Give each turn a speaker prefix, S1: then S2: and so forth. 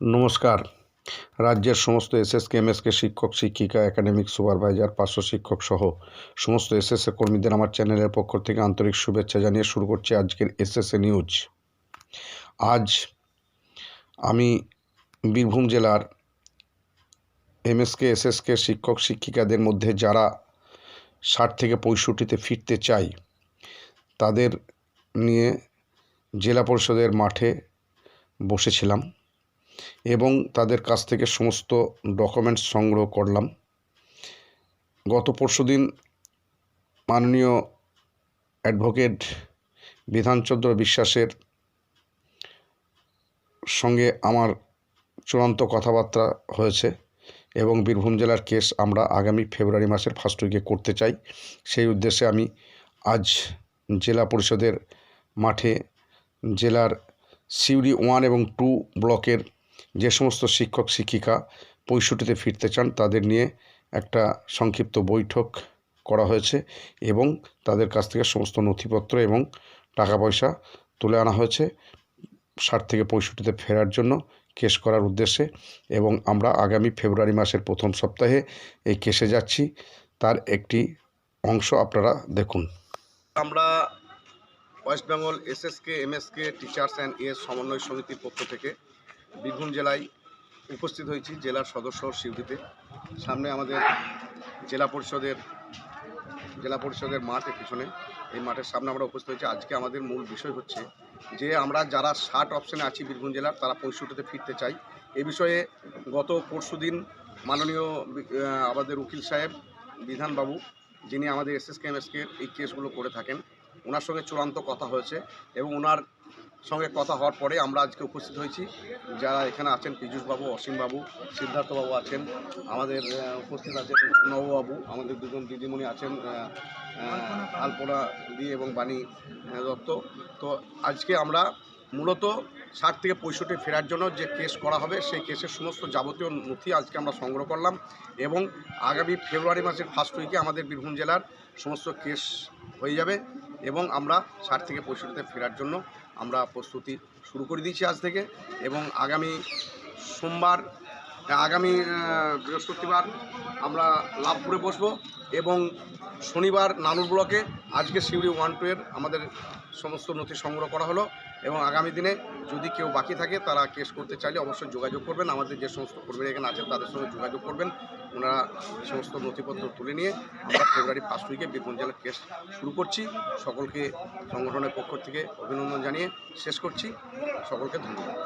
S1: নমস্কার। রাজ্যের সমস্ত এসএসকে এমএসকে শিক্ষক, শিক্ষিকা, একাডেমিক সুপারভাইজার, পার্শ্ব শিক্ষক সহ সমস্ত এসএসএ কর্মীদের আমার চ্যানেলের পক্ষ থেকে আন্তরিক শুভেচ্ছা জানিয়ে শুরু করছি আজকের এসএসএ নিউজ। আজ আমি বীরভূম জেলার এমএসকে এসএসকে শিক্ষক, শিক্ষিকাদের মধ্যে যারা ষাট থেকে পঁয়ষট্টিতে ফিরতে চাই, তাদের নিয়ে জেলা পরিষদের মাঠে বসেছিলাম। এবং তাদের কাছ থেকে সমস্ত ডকুমেন্টস সংগ্রহ করলাম। গত পরশুদিন মাননীয় অ্যাডভোকেট বিধানচন্দ্র বিশ্বাসের সঙ্গে আমার চূড়ান্ত কথাবার্তা হয়েছে এবং বীরভূম জেলার কেস আমরা আগামী ফেব্রুয়ারি মাসের ফার্স্ট উইকে করতে চাই। সেই উদ্দেশ্যে আমি আজ জেলা পরিষদের মাঠে জেলার সিউড়ি ওয়ান এবং টু ব্লকের যে সমস্ত শিক্ষক, শিক্ষিকা পঁয়ষট্টিতে ফিরতে চান, তাদের নিয়ে একটা সংক্ষিপ্ত বৈঠক করা হয়েছে এবং তাদের কাছ থেকে সমস্ত নথিপত্র এবং টাকা পয়সা তুলে আনা হয়েছে ষাট থেকে পঁয়ষট্টিতে ফেরার জন্য কেস করার উদ্দেশ্যে এবং আমরা আগামী ফেব্রুয়ারি মাসের প্রথম সপ্তাহে এই কেসে যাচ্ছি। তার একটি অংশ আপনারা দেখুন।
S2: আমরা West Bengal SSK, MSK, teachers and S সমন্বয় সমিতির পক্ষ থেকে বীরভূম জেলায় উপস্থিত হয়েছি, জেলার সদস্য শিউরিতে সামনে আমাদের জেলা পরিষদের জেলা পরিষদের মাঠের পিছনে, এই মাঠের সামনে আমরা উপস্থিত হয়েছি। আজকে আমাদের মূল বিষয় হচ্ছে যে আমরা যারা ষাট অপশনে আছি বীরভূম জেলার, তারা পঁয়ষট্টিতে ফিরতে চাই। এ বিষয়ে গত পরশুদিন মাননীয় আমাদের উকিল সাহেব, বিধানবাবু, যিনি আমাদের এসএসকে এমএসকে এই কেসগুলো করে থাকেন, ওনার সঙ্গে চূড়ান্ত কথা হয়েছে এবং ওনার সঙ্গে কথা হওয়ার পরে আমরা আজকে উপস্থিত হয়েছি। যারা এখানে আছেন পীযূষবাবু, অসীমবাবু, সিদ্ধার্থবাবু আছেন, আমাদের উপস্থিত আছেন নববাবু, আমাদের দুজন দিদিমণি আছেন আলপনা দি এবং বাণী দত্ত। তো আজকে আমরা মূলত ষাট থেকে পঁয়ষট্টি ফেরার জন্য যে কেস করা হবে, সেই কেসের সমস্ত যাবতীয় নথি আজকে আমরা সংগ্রহ করলাম এবং আগামী ফেব্রুয়ারি মাসের ফার্স্ট উইকে আমাদের বীরভূম জেলার সমস্ত কেস হয়ে যাবে। এবং আমরা ষাট থেকে পঁয়ষট্টিতে ফেরার জন্য আমরা প্রস্তুতি শুরু করে দিয়েছি আজ থেকে এবং আগামী সোমবার, আগামী বৃহস্পতিবার আমরা লাভপুরে বসবো এবং শনিবার নানুর ব্লকে আজকে সিউড়ি ওয়ান টু এর আমাদের সমস্ত নথি সংগ্রহ করা হলো। এবং আগামী দিনে যদি কেউ বাকি থাকে, তারা কেস করতে চাইলে অবশ্যই যোগাযোগ করবেন। আমাদের যে সমস্ত কর্মীরা এখানে আছেন, তাদের সঙ্গে যোগাযোগ করবেন। ওনারা সমস্ত নথিপত্র তুলে নিয়ে আমরা ফেব্রুয়ারি ফার্স্ট উইকে বীরভূম জেলার কেস শুরু করছি। সকলকে সংগঠনের পক্ষ থেকে অভিনন্দন জানিয়ে শেষ করছি। সকলকে ধন্যবাদ।